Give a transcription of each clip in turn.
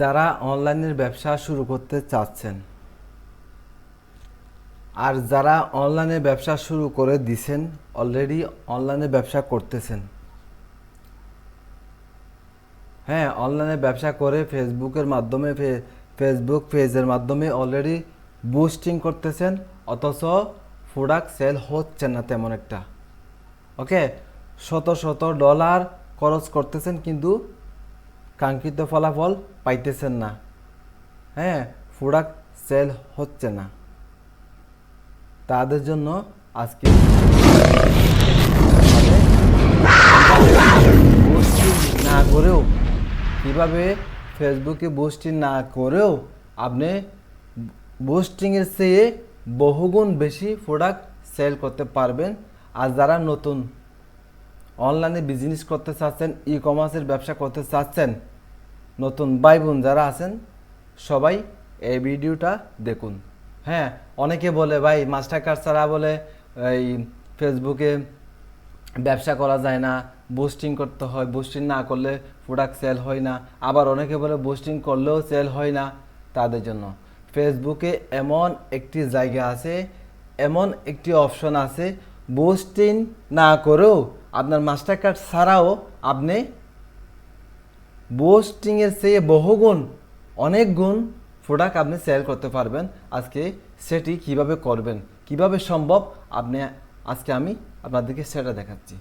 যারা অনলাইনের ব্যবসা শুরু করতে চাচ্ছেন। আর যারা অনলাইনে ব্যবসা শুরু করে দিছেন অলরেডি অনলাইনে ব্যবসা করতেছেন। হ্যাঁ অনলাইনে ব্যবসা করে ফেসবুকের মাধ্যমে ফেসবুক পেজের মাধ্যমে অলরেডি বুস্টিং করতেছেন, অথচ প্রোডাক্ট সেল হচ্ছে না তেমন একটা। ওকে শত শত ডলার খরচ করতেছেন, কিন্তু কাঙ্ক্ষিত ফলাফল পাইতেছেন না। হ্যাঁ প্রোডাক্ট সেল হচ্ছে না। তাদের জন্য আজকে না করেও, কীভাবে ফেসবুকে বুস্টিং না করেও আপনি বুস্টিংয়ের চেয়ে বহুগুণ বেশি প্রোডাক্ট সেল করতে পারবেন। আর যারা নতুন অনলাইনে বিজনেস করতে চাচ্ছেন ই কমার্সের ব্যবসা করতে চাচ্ছেন, নতুন ভাই বোন যারা আছেন, সবাই এই ভিডিওটা দেখুন। হ্যাঁ অনেকে বলে, ভাই মাস্টার কার্ড ছাড়া বলে, এই ফেসবুকে ব্যবসা করা যায় না বুস্টিং করতে হয় বুস্টিং না করলে প্রোডাক্ট সেল হয় না। আবার অনেকে বলে বুস্টিং করলেও সেল হয় না। তাদের জন্য। ফেসবুকে এমন একটি জায়গা আছে, এমন একটি অপশন আছে বুস্টিং না করেও আপনার মাস্টার কার্ড ছাড়াও আপনি বোস্টিংয়ের চেয়ে বহুগুণ, অনেক গুণ প্রোডাক্ট আপনি সেল করতে পারবেন। আজকে সেটি কীভাবে করবেন, কীভাবে সম্ভব, আপনি আজকে আমি আপনাদেরকে সেটা দেখাচ্ছি।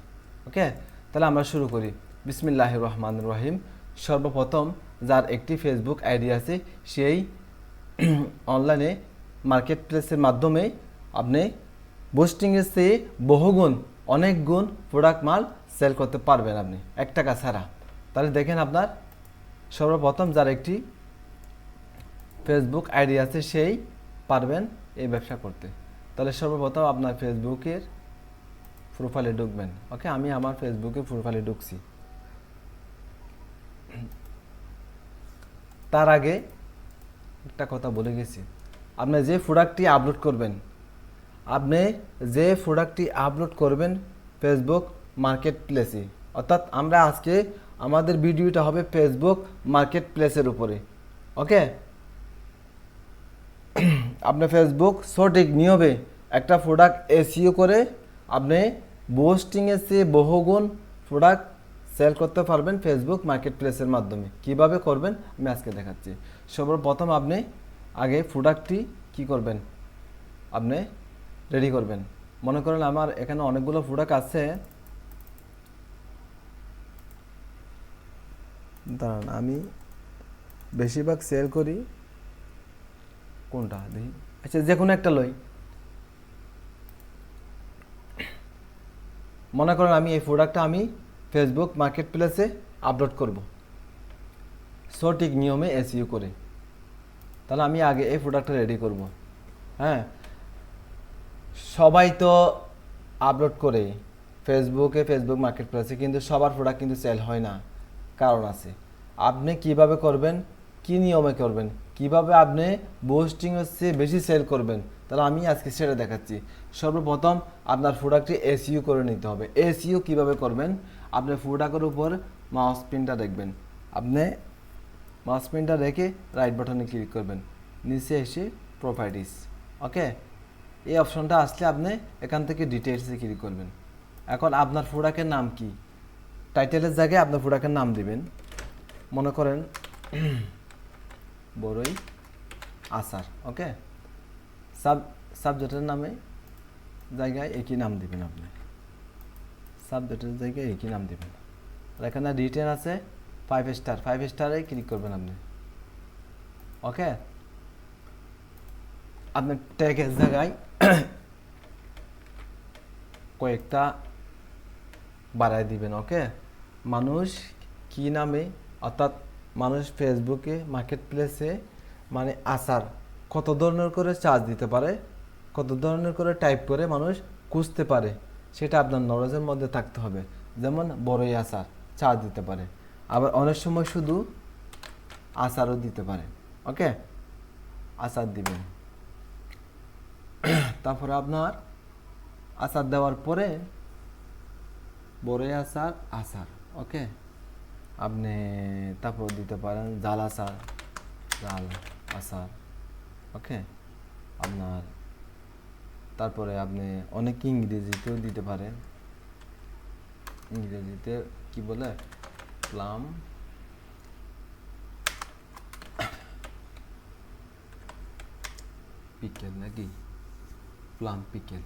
ওকে? তাহলে আমরা শুরু করি। বিসমিল্লাহ রহমান রহিম। সর্বপ্রথম যার একটি ফেসবুক আইডি আছে, সেই অনলাইনে মার্কেট প্লেসের মাধ্যমে আপনি বুস্টিংয়ের চেয়ে বহুগুণ অনেক গুণ প্রোডাক্ট মাল সেল করতে পারবেন আপনি, এক টাকা ছাড়া। তাহলে দেখেন আপনার সর্বপ্রথম যার একটি ফেসবুক আইডি আছে, সেই পারবেন এই ব্যবসা করতে। তাহলে সর্বপ্রথম আপনার ফেসবুকের প্রোফাইলে ঢুকবেন। ওকে আমি আমার ফেসবুকে প্রোফাইলে ঢুকছি। তার আগে একটা কথা বলে গেছি। আপনি যে প্রোডাক্টটি আপলোড করবেন আপনি যে প্রোডাক্টটি আপলোড করবেন ফেসবুক মার্কেট প্লেসে অর্থাৎ আমরা আজকে আমাদের ভিডিওটা হবে ফেসবুক মার্কেট প্লেসের উপরে ওকে আপনি ফেসবুক সঠিক নিয়মে একটা প্রোডাক্ট এসিও করে আপনি বোস্টিংয়ের চেয়ে বহুগুণ প্রোডাক্ট সেল করতে পারবেন ফেসবুক মার্কেট প্লেসের মাধ্যমে। কীভাবে করবেন? আমি আজকে দেখাচ্ছি। সর্বপ্রথম আপনি আগে প্রোডাক্টটি কি করবেন? আপনি রেডি করবেন। মনে করেন আমার এখানে অনেকগুলো প্রোডাক্ট আছে। দাঁড়ান, আমি বেশিরভাগ সেল করি। কোনটা? দেখি। আচ্ছা যে কোনো একটা লই। মনে করেন আমি এই প্রোডাক্টটা আমি ফেসবুক মার্কেট প্লেসে আপলোড করব। সঠিক নিয়মে এসইউ করে। তাহলে আমি আগে এই প্রোডাক্টটা রেডি করব। হ্যাঁ? সবাই তো আপলোড করে ফেসবুকে ফেসবুক মার্কেট প্লেসে কিন্তু সবার প্রোডাক্ট কিন্তু সেল হয় না। কারণ আছে, আপনি কীভাবে করবেন, কি নিয়মে করবেন, কীভাবে আপনি বুস্টিং হচ্ছে বেশি সেল করবেন, তাহলে আমি আজকে সেটা দেখাচ্ছি। সর্বপ্রথম আপনার প্রোডাক্টটি এসইউ করে নিতে হবে। এসইউ কীভাবে করবেন, আপনি প্রোডাক্টের উপর মাউস পিনটা দেখবেন। আপনি মাউস পিনটা রেখে রাইট বাটনে ক্লিক করবেন, নিচে এসে প্রপার্টিস ওকে এই অপশনটা আসলে আপনি এখান থেকে ডিটেলসে ক্লিক করবেন। এখন আপনার প্রোডাক্টের নাম কি? টাইটেলের জায়গায় আপনার প্রোডাক্টের নাম দিবেন। মনে করেন বড়ই আসার ওকে সাব সাবজেক্টের নামে জায়গায় একই নাম দিবেন আপনি। সাবজেক্টের জায়গায় একই নাম দিবেন। আর এখানে রিটেন আছে ফাইভ স্টার ফাইভ স্টারে ক্লিক করবেন আপনি। ওকে আপনি ট্যাগের জায়গায় কয়েকটা বাড়ায় দিবেন ওকে মানুষ কি নামে, অর্থাৎ মানুষ ফেসবুকে মার্কেট প্লেসে মানে আসার কত ধরনের করে চার্জ দিতে পারে, কত ধরনের করে টাইপ করে মানুষ খুঁজতে পারে, সেটা আপনার নলেজের মধ্যে থাকতে হবে। যেমন বড়ই আচার চার্জ দিতে পারে, আবার অনেক সময় শুধু আচারও দিতে পারে ওকে আচার দিবেন। তারপরে আপনার আচার দেওয়ার পরে বড়ই আচার আচার ওকে? আপনি তারপর দিতে পারেন জাল আচার জাল আচার ওকে? আপনার তারপরে আপনি অনেক ইংরেজিতেও দিতে পারেন। ইংরেজিতে কি বলে? প্লাম পিকেল নাকি? প্লাম পিকেল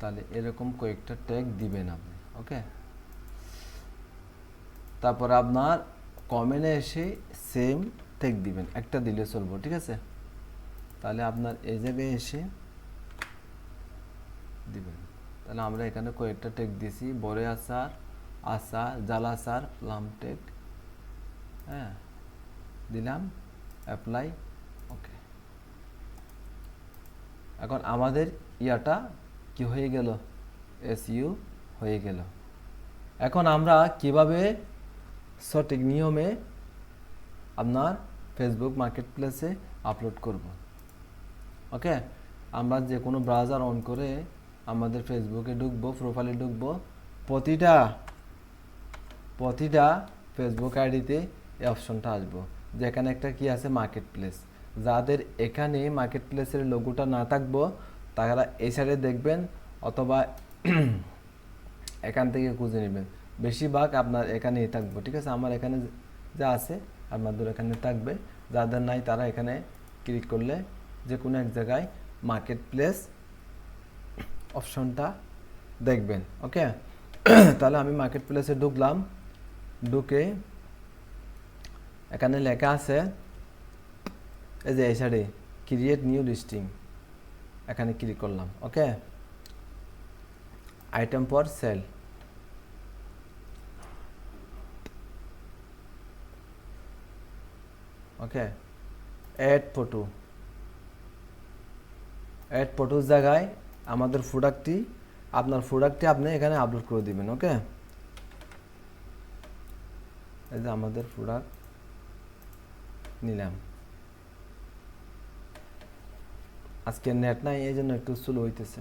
তাহলে এরকম কয়েকটা ট্যাগ দিবেন আপনি ওকে তারপর আপনার কমেন্টে এসে সেম ট্যাগ দিবেন, একটা দিলে চলবো, ঠিক আছে? তাহলে আপনার এই জায়গায় এসে দিবেন। তাহলে আমরা এখানে কয়েকটা টেক দিছি বড়ে আচার আচার, জাল আচার প্লাম টেক হ্যাঁ? দিলাম অ্যাপ্লাই ওকে এখন আমাদের ইয়াটা কি হয়ে গেল? এস ইউ হয়ে গেল। এখন আমরা কীভাবে সঠিক নিয়মে আপনার ফেসবুক মার্কেট প্লেসে আপলোড করব? ওকে আমরা যে কোনো ব্রাউজার অন করে আমাদের ফেসবুকে ঢুকবো প্রোফাইলে ঢুকবো। প্রতিটা প্রতিটা ফেসবুক আইডিতে এই অপশনটা আসব। যেখানে একটা কি আছে? মার্কেট প্লেস যাদের এখানে মার্কেট প্লেসের লোগোটা না থাকব, তারা এই সাইডে দেখবেন অথবা এখান থেকে খুঁজে নেবেন। বেশিরভাগ আপনার এখানেই থাকব, ঠিক আছে? আমার এখানে যা আছে আপনাদের এখানে থাকবে। যাদের নাই, তারা এখানে ক্লিক করলে যে কোনো এক জায়গায় মার্কেট প্লেস অপশনটা দেখবেন ওকে তাহলে আমি মার্কেট প্লেসে ঢুকলাম। ঢুকে এখানে লেখা আছে এই যে, এই সাইডে ক্রিয়েট নিউ লিস্টিং এখানে ক্লিক করলাম okay item for sale okay add photo add ফটোর জায়গায় আমাদের প্রোডাক্টটি আপনার প্রোডাক্টটি আপনি এখানে আপলোড করে দিবেন ওকে এই যে আমাদের প্রোডাক্ট নিলাম। আজকে নেট নাই এই জন্য একটু স্লো হইতেছে।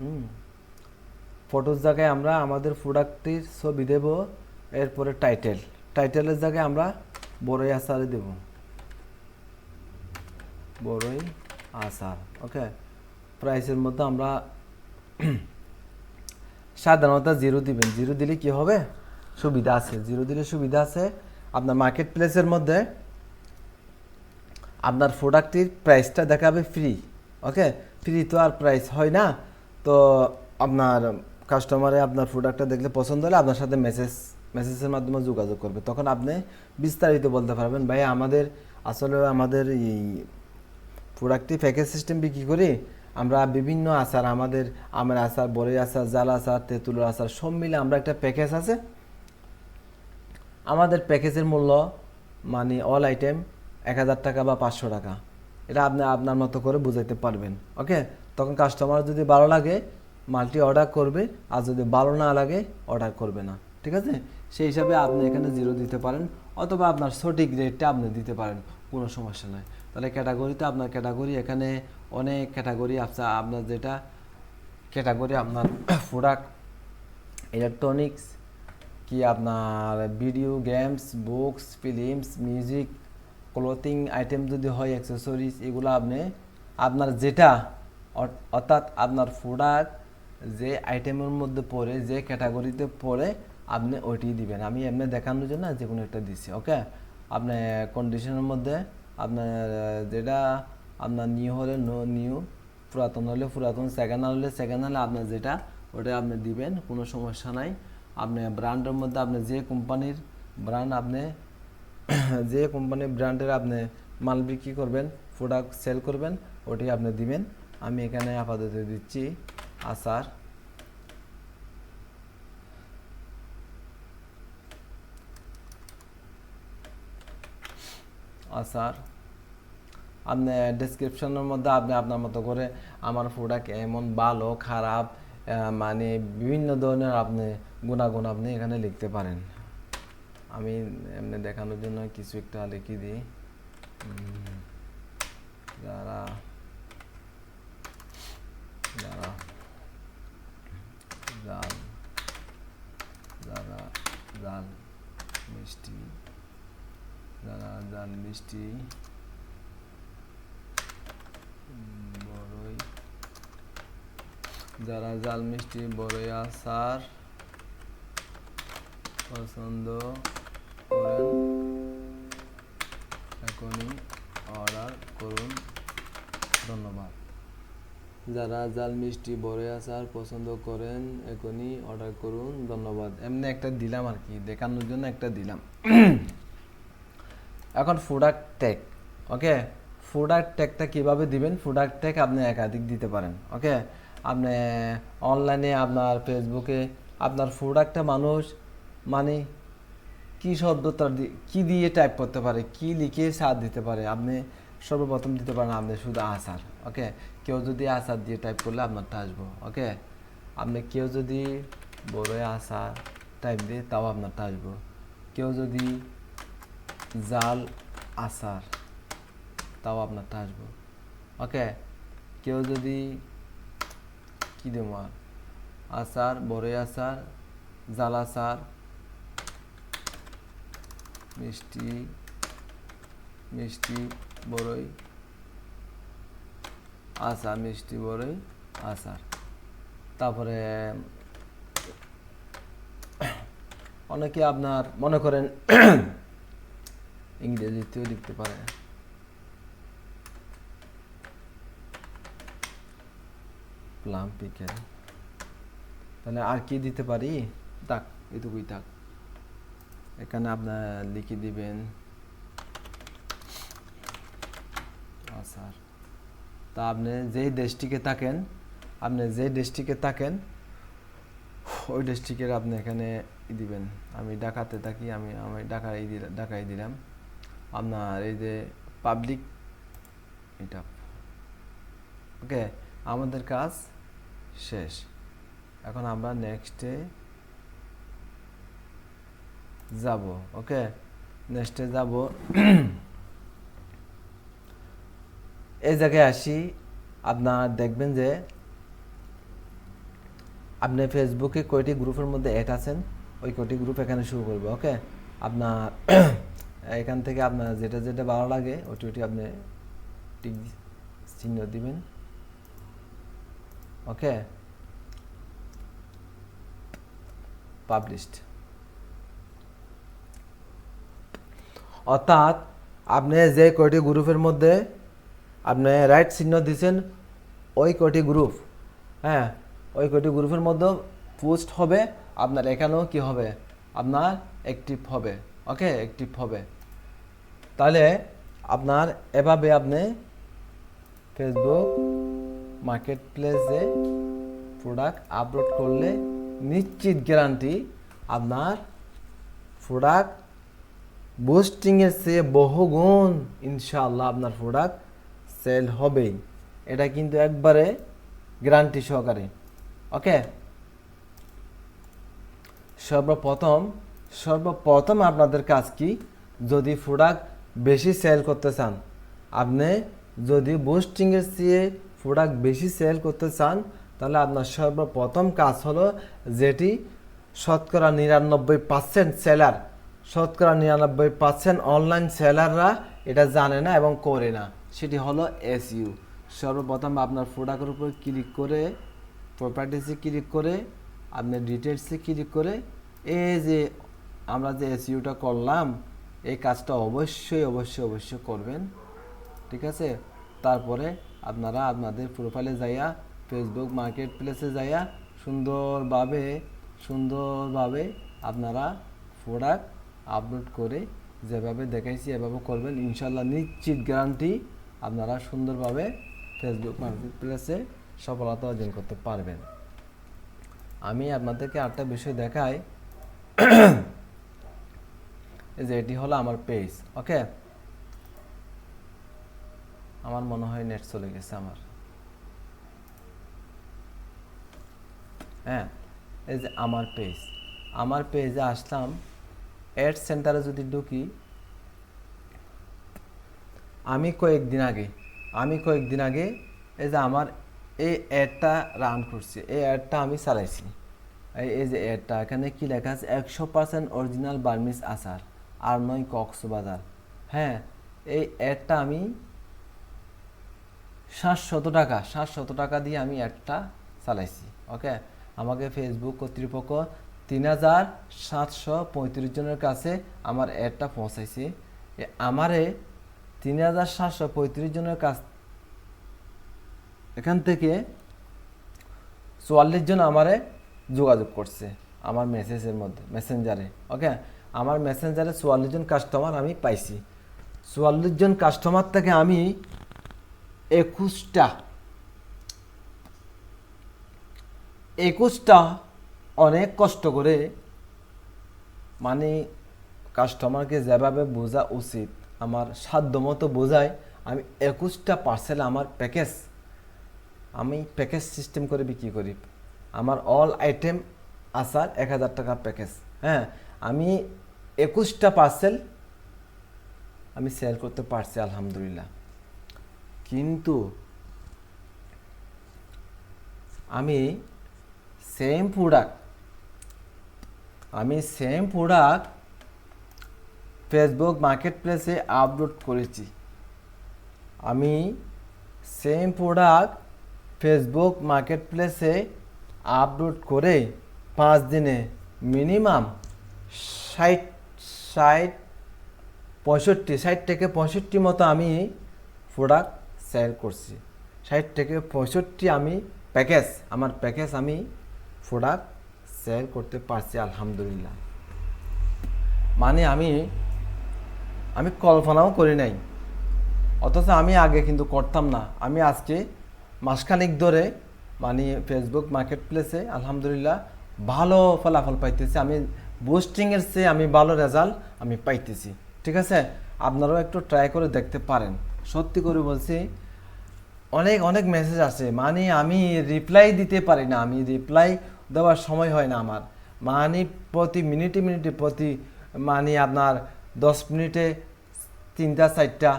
হুম। ফটোর জায়গায় আমরা আমাদের প্রোডাক্টটির ছবি দেব, এরপরে টাইটেল টাইটেলের জায়গায় আমরা বড়ই আচারে দেব। বড়ই আচার ওকে প্রাইসের মধ্যে আমরা সাধারণত জিরো দিবেন। জিরো দিলে কি হবে? সুবিধা আছে। জিরো দিলে সুবিধা আছে। আপনার মার্কেট প্লেসের মধ্যে আপনার প্রোডাক্টটির প্রাইসটা দেখাবে ফ্রি ওকে ফ্রি তো আর প্রাইস হয় না। তো আপনার কাস্টমারে আপনার প্রোডাক্টটা দেখলে পছন্দ হলে আপনার সাথে মেসেজ মেসেজের মাধ্যমে যোগাযোগ করবে। তখন আপনি বিস্তারিত বলতে পারবেন ভাই আমাদের আসলে আমাদের এই প্রোডাক্টটি প্যাকেজ সিস্টেম বিক্রি করি। আমরা বিভিন্ন আচার, আমাদের আমের আচার বড়ই আচার, জাল আচার, তেঁতুলের আচার, সব মিলে আমরা একটা প্যাকেজ আছে। আমাদের প্যাকেজের মূল্য মানে অল আইটেম এক হাজার টাকা বা পাঁচশো টাকা। এটা আপনি আপনার মতো করে বুঝাইতে পারবেন, ওকে? তখন কাস্টমার যদি ভালো লাগে মালটি অর্ডার করবে, আর যদি ভালো না লাগে অর্ডার করবে না, ঠিক আছে? সেই হিসাবে আপনি এখানে জিরো দিতে পারেন, অথবা আপনার সঠিক রেটটা আপনি দিতে পারেন, কোনো সমস্যা নয় তাহলে ক্যাটাগরিতে আপনার ক্যাটাগরি এখানে অনেক ক্যাটাগরি আছে, আপনার যেটা ক্যাটাগরি আপনার প্রোডাক্ট ইলেকট্রনিক্স কি আপনার video games books films music clothing item যদি হয় অ্যাক্সেসরিজ এগুলো আপনি আপনার যেটা অর্থাৎ আপনার প্রোডাক্ট যে আইটেমের মধ্যে পড়ে, যে ক্যাটাগরিতে পড়ে, আপনি ওইটি দিবেন। আমি এমনি দেখানোর জন্য যে কোনো একটা দিচ্ছি ওকে আপনি কন্ডিশনের মধ্যে আপনার যেটা আপনার নিউ হলে নিউ পুরাতন হলে পুরাতন সেকেন্ড হলে সেকেন্ড হলে আপনার যেটা, ওটা আপনি দিবেন, কোনো সমস্যা নাই। আপনি ব্র্যান্ডের মধ্যে আপনি যে কোম্পানির ব্র্যান্ড আপনি যে কোম্পানির ব্র্যান্ডের আপনি মাল বিক্রি করবেন প্রোডাক্ট সেল করবেন, ওটি আপনি দিবেন। আমি এখানে আপাতত দিচ্ছি আচার। আচার। আপনি ডেসক্রিপশনের মধ্যে আপনি আপনার মতো করে আমার প্রোডাক্ট এমন ভালো, খারাপ মানে বিভিন্ন ধরনের আপনি গুণাগুণ আপনি এখানে লিখতে পারেন। আমি এমনি দেখানোর জন্য কিছু একটা লিখে দিই। যারা যারা জাল যারা জাল মিষ্টি, যারা জাল মিষ্টি, বড়ই, যারা জাল মিষ্টি, বড়ই আচার পছন্দ। এখনই অর্ডার করুন। ধন্যবাদ। যারা জাল মিষ্টি বড়ই আচার পছন্দ করেন, এখনই অর্ডার করুন। ধন্যবাদ। এমনি একটা দিলাম আর কি, দেখানোর জন্য একটা দিলাম। এখন প্রোডাক্ট ট্যাগ ওকে প্রোডাক্ট ট্যাগটা কীভাবে দিবেন? প্রোডাক্ট ট্যাগ আপনি একাধিক দিতে পারেন ওকে আপনি অনলাইনে আপনার ফেসবুকে আপনার প্রোডাক্টটা মানুষ মানে কি শব্দটা দি- কি দিয়ে টাইপ করতে পারে, কি লিখে সার দিতে পারে, আপনি সর্বপ্রথম দিতে পারেন আপনি শুধু আসার ওকে কেউ যদি আসার দিয়ে টাইপ করলে আপনারটা আসব ওকে আপনি কেউ যদি বড় আসার টাইপ দিয়ে তাও আপনারটা আসব। কেউ যদি জাল আসার তাও আপনারটা আসব ওকে কেউ যদি কি দেবো আচার বড়ই আচার জাল আচার মিষ্টি মিষ্টি বড়ই আচার, মিষ্টি বড়ই আচার। তারপরে, অনেকে আপনার মনে করেন ইংরেজিতেও লিখতে পারে। প্লাম তাহলে আর কি দিতে পারি? থাক এটুকুই থাক এখানে আপনার লিখে দিবেন। আচ্ছা তা আপনি যেই দেশটিকে থাকেন, আপনি যে ডিস্ট্রিক্টে থাকেন, ওই ডিস্ট্রিক্টের আপনি এখানে দিবেন। আমি ঢাকাতে থাকি, আমি আমি ঢাকায় ঢাকায় দিলাম। আপনার এই যে পাবলিক এটা। ওকে আমাদের কাজ শেষ। এখন আমরা নেক্সটে যাব ওকে নেক্সটে যাব। এই জায়গায় আসি, আপনার দেখবেন যে আপনি ফেসবুকে কয়টি গ্রুপের মধ্যে অ্যাড আছেন, ওই কয়টি গ্রুপ এখানে শুরু করবে ওকে আপনার এখান থেকে আপনার যেটা যেটা ভালো লাগে, ওটি ওটি আপনি টিক চিহ্ন দিবেন ওকে পাবলিশড অর্থাৎ আপনি যে কয়টি গ্রুপের মধ্যে আপনি রাইট চিহ্ন দিয়েছেন ওই কয়টি গ্রুপ হ্যাঁ ওই কয়টি গ্রুপের মধ্যে পোস্ট হবে, আপনার এখানেও কি হবে? আপনার অ্যাক্টিভ হবে ওকে অ্যাক্টিভ হবে। তাহলে আপনার এভাবে আপনি ফেসবুক মার্কেট প্লেসে প্রোডাক্ট আপলোড করলে নিশ্চিত গ্যারান্টি আপনার প্রোডাক্ট বুস্টিংয়ের চেয়ে বহুগুণ ইনশাআল্লাহ আপনার প্রোডাক্ট সেল হবেই। এটা কিন্তু একবারে গ্যারান্টি সহকারে। ওকে সর্বপ্রথম সর্বপ্রথম আপনাদের কাজ কি? যদি প্রোডাক্ট বেশি সেল করতে চান, আপনি যদি বুস্টিংয়ের চেয়ে প্রোডাক্ট বেশি সেল করতে চান, তাহলে আপনার সর্বপ্রথম কাজ হলো যেটি শতকরা নিরানব্বই পার্সেন্ট সেলার শতকরা নিরানব্বই পার্সেন্ট অনলাইন সেলাররা এটা জানে না এবং করে না। সেটি হলো এসইউ সর্বপ্রথম আপনার প্রোডাক্টের উপর ক্লিক করে প্রপার্টিসে ক্লিক করে, আপনার ডিটেলসে ক্লিক করে, এই যে আমরা যে এসইউটা করলাম, এই কাজটা অবশ্যই অবশ্যই অবশ্যই করবেন। ঠিক আছে? তারপরে আপনারা আপনাদের প্রোফাইলে যাইয়া ফেসবুক মার্কেট প্লেসে যাইয়া, সুন্দরভাবে সুন্দরভাবে আপনারা প্রোডাক্ট আপলোড করে যেভাবে দেখাইছি, এভাবে করবেন। ইনশাল্লাহ নিশ্চিত গ্যারান্টি আপনারা সুন্দরভাবে ফেসবুক মার্কেট প্লেসে সফলতা অর্জন করতে পারবেন। আমি আপনাদেরকে আটটা বিষয় দেখাই। যে এটি হলো আমার পেজ ওকে আমার মনে হয় নেট চলে গেছে আমার। হ্যাঁ এই যে আমার পেজ আমার পেজে আসলাম। অ্যাড সেন্টারে যদি ঢুকি, আমি কয়েকদিন আগে, আমি কয়েকদিন আগে এই যে আমার এই অ্যাডটা রান করছি, এই অ্যাডটা আমি চালাইছি। এই যে অ্যাডটা এখানে কি লেখা আছে? একশো পার্সেন্ট অরিজিনাল বার্মিস আচার আর নয় কক্সবাজার। হ্যাঁ এই অ্যাডটা আমি সাতশত টাকা সাতশত টাকা দিয়ে আমি অ্যাডটা চালাইছি ওকে আমাকে ফেসবুক কর্তৃপক্ষ তিন হাজার সাতশো পঁয়ত্রিশ জনের কাছে আমার অ্যাডটা পৌঁছাইছে। আমারে তিন হাজার সাতশো পঁয়ত্রিশ জনের কাছ এখান থেকে চুয়াল্লিশ জন আমারে যোগাযোগ করছে আমার মেসেজের মধ্যে, মেসেঞ্জারে ওকে আমার মেসেঞ্জারে চুয়াল্লিশ জন কাস্টমার আমি পাইছি। চুয়াল্লিশ জন কাস্টমার থেকে আমি একুশটা একুশটা অনেক কষ্ট করে মানে কাস্টমারকে যেভাবে বোঝা উচিত, আমার সাধ্য মতো বোঝায়, আমি একুশটা পার্সেল আমার প্যাকেজ আমি প্যাকেজ সিস্টেম করে বিক্রি করি। আমার অল আইটেম আসার এক হাজার টাকার প্যাকেজ হ্যাঁ? আমি একুশটা পার্সেল আমি সেল করতে পারছি, আলহামদুলিল্লাহ। কিন্তু আমি সেম প্রোডাক্ট আমি সেম প্রোডাক্ট ফেসবুক মার্কেট প্লেসে আপলোড করেছি। আমি সেম প্রোডাক্ট ফেসবুক মার্কেট প্লেসে আপলোড করে পাঁচ দিনে মিনিমাম ষাট ষাট, পঁয়ষট্টি, ষাট থেকে পঁয়ষট্টি মতো আমি প্রোডাক্ট সেল করছি। ষাট থেকে পঁয়ষট্টি আমি প্যাকেজ আমার প্যাকেজ আমি প্রোডাক্ট সেল করতে পারছি, আলহামদুলিল্লাহ। মানে আমি আমি কল্পনাও করি নাই। অথচ আমি আগে কিন্তু করতাম না। আমি আজকে মাসখানেক ধরে মানে ফেসবুক মার্কেট প্লেসে আলহামদুলিল্লাহ ভালো ফলাফল পাইতেছি। আমি বুস্টিংয়ের চেয়ে আমি ভালো রেজাল্ট আমি পাইতেছি। ঠিক আছে? আপনারাও একটু ট্রাই করে দেখতে পারেন। সত্যি করে বলছি, অনেক অনেক মেসেজ আছে মানে আমি রিপ্লাই দিতে পারি না। আমি রিপ্লাই দেওয়ার সময় হয় না আমার। মানে প্রতি মিনিটে মিনিটে প্রতি মানে আপনার দশ মিনিটে তিনটা, চারটা।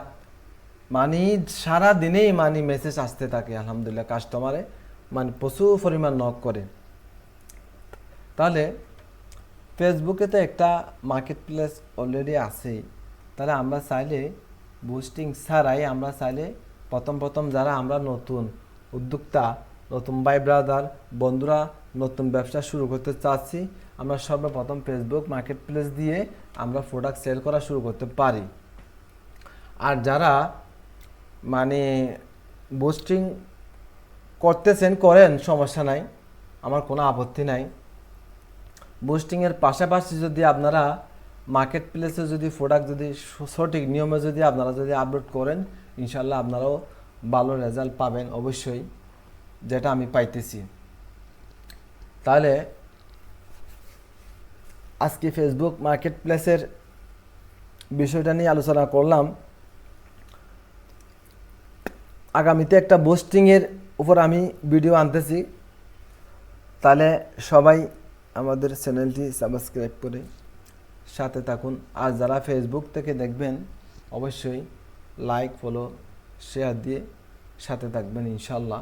মানে সারা দিনেই মানে মেসেজ আসতে থাকে, আলহামদুলিল্লাহ কাস্টমারে মানে প্রচুর পরিমাণ নক করে। তাহলে ফেসবুকে তো একটা মার্কেট প্লেস অলরেডি আছেই তাহলে আমরা চাইলে বুস্টিং ছাড়াই আমরা চাইলে প্রথম প্রথম যারা আমরা নতুন উদ্যোক্তা নতুন ভাই ব্রাদার বন্ধুরা, নতুন ব্যবসা শুরু করতে চাচ্ছি। আমরা সর্বপ্রথম ফেসবুক মার্কেট প্লেস দিয়ে আমরা প্রোডাক্ট সেল করা শুরু করতে পারি। আর যারা মানে বুস্টিং করতেছেন, করেন, সমস্যা নাই। আমার কোনো আপত্তি নাই। বুস্টিংয়ের পাশাপাশি যদি আপনারা মার্কেট প্লেসে যদি প্রোডাক্ট যদি সঠিক নিয়মে যদি আপনারা যদি আপলোড করেন ইনশাল্লাহ আপনারাও ভালো রেজাল্ট পাবেন অবশ্যই। যেটা আমি পাইতেছি। তাহলে আজকে ফেসবুক মার্কেট প্লেসের বিষয়টা নিয়ে আলোচনা করলাম। আগামীতে একটা বুস্টিংয়ের উপর আমি ভিডিও আনতেছি। তাহলে সবাই আমাদের চ্যানেলটি সাবস্ক্রাইব করে সাথে থাকুন। আর যারা ফেসবুক থেকে দেখবেন, অবশ্যই লাইক ফলো শেয়ার দিয়ে সাথে থাকবেন ইনশাল্লাহ